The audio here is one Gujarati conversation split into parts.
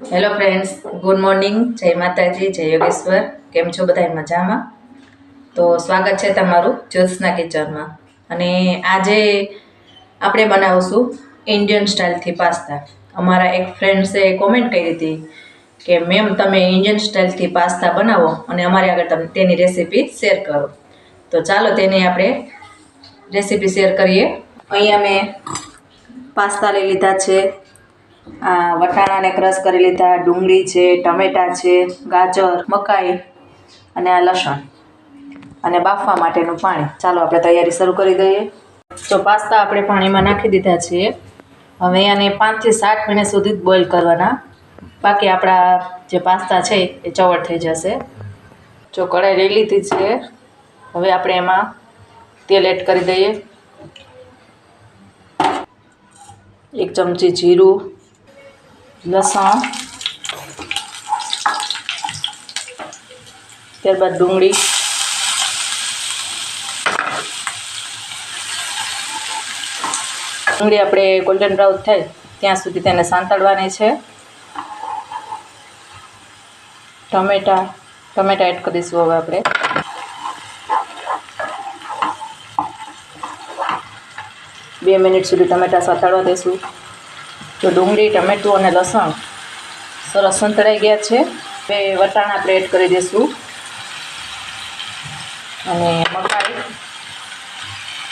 હેલો ફ્રેન્ડ્સ ગુડ મોર્નિંગ જય માતાજી, જય યોગેશ્વર. કેમ છો બધા મજામાં? તો સ્વાગત છે તમારું જ્યોત્સના કિચનમાં. અને આજે આપણે બનાવશું ઇન્ડિયન સ્ટાઇલથી પાસ્તા અમારા એક ફ્રેન્ડ્સે કોમેન્ટ કરી હતી કે મેમ તમે ઇન્ડિયન સ્ટાઇલથી પાસ્તા બનાવો અને અમારી આગળ તમે તેની રેસીપી શેર કરો. તો ચાલો તેની આપણે રેસીપી શેર કરીએ. અહીંયા મેં પાસ્તા લઈ લીધા છે. આ વટાણાને ક્રશ કરી લીધા, ડુંગળી છે, ટમેટાં છે, ગાજર, મકાઈ અને આ લસણ અને બાફવા માટેનું પાણી. ચાલો આપણે તૈયારી શરૂ કરી દઈએ. તો પાસ્તા આપણે પાણીમાં નાખી દીધા છે, હવે આને પાંચથી સાત મિનિટ સુધી જ બોઇલ કરવાના. બાકી આપણા જે પાસ્તા છે એ ચવડ થઈ જશે. જો કઢાઈ લઈ લીધી છે, હવે આપણે એમાં તેલ એડ કરી દઈએ. એક ચમચી જીરું લસણ, ત્યારબાદ ડુંગળી ડુંગળી આપણે ગોલ્ડન બ્રાઉન થાય ત્યાં સુધી તેને સાંતળવાની છે. ટમેટા ટમેટા એડ કરીશું હવે આપણે. બે મિનિટ સુધી ટમેટા સાંતળવા દઈશું તો ડુંગળી, ટમેટું અને લસણ સરસ સંતળાઈ ગયા છે. બે વટાણા આપણે એડ કરી દઈશું અને મકાઈ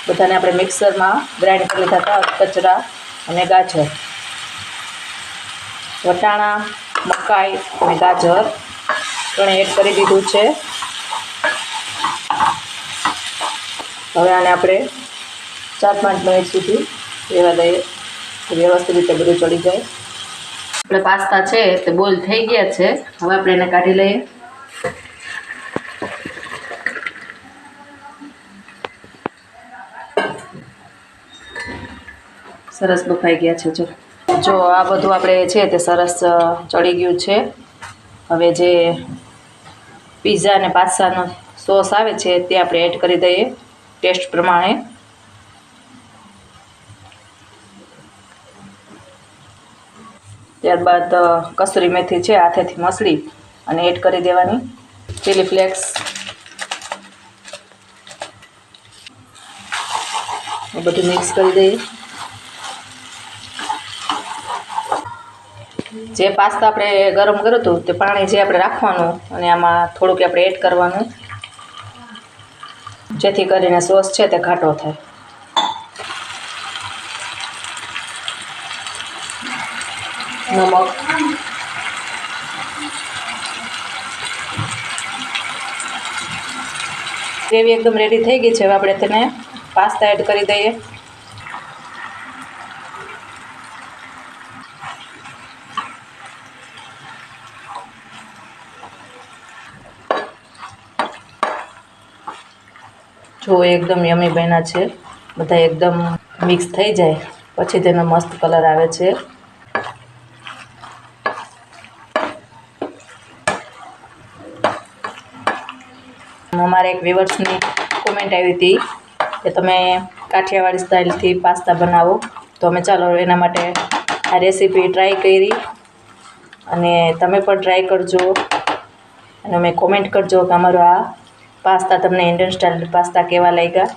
બધાને આપણે મિક્સરમાં ગ્રાઇન્ડ કરી લીધા હતા, કચરા અને ગાજર. વટાણા, મકાઈ અને ગાજર ત્રણે એડ કરી દીધું છે. હવે આને આપણે ચાર પાંચ મિનિટ સુધી રહેવા દઈએ. વ્યવસ્થિત રીતે બધું ચડી જાય. આપણે પાસ્તા છે તે બોલ થઈ ગયા છે. હવે આપણે એને કાઢી લઈએ. સરસ બફાઈ ગયા છે, જો. જો, આ બધું આપણે છે તે સરસ ચડી ગયું છે. હવે જે પીઝા અને પાસ્તાનો સોસ આવે છે તે આપણે એડ કરી દઈએ ટેસ્ટ પ્રમાણે. ત્યારબાદ કસૂરી મેથી છે, હાથેથી મસળી અને એડ કરી દેવાની. ચીલી ફ્લેક્સ બધું મિક્સ કરી દઈએ. જે પાસ્તા આપણે ગરમ કર્યું હતું, તે પાણી જે આપણે રાખવાનું, અને આમાં થોડુંક આપણે એડ કરવાનું. જેથી કરીને સોસ છે તે ઘાટો થાય. નમક. ગ્રેવી એકદમ રેડી થઈ ગઈ છે. હવે આપણે તેને પાસ્તા એડ કરી દઈએ. જો એકદમ યમી બન્યા છે. બધા એકદમ મિક્સ થઈ જાય. પછી તેનો મસ્ત કલર આવે છે. અમારે એક વિવર્સની કોમેન્ટ આવી હતી કે તમે કાઠિયાવાડી સ્ટાઇલથી પાસ્તા બનાવો. તો અમે ચાલો એના માટે આ રેસીપી ટ્રાય કરી અને તમે પણ ટ્રાય કરજો. અને અમે કોમેન્ટ કરજો કે અમારો આ પાસ્તા તમને ઇન્ડિયન સ્ટાઇલ પાસ્તા કેવા લાગ્યા.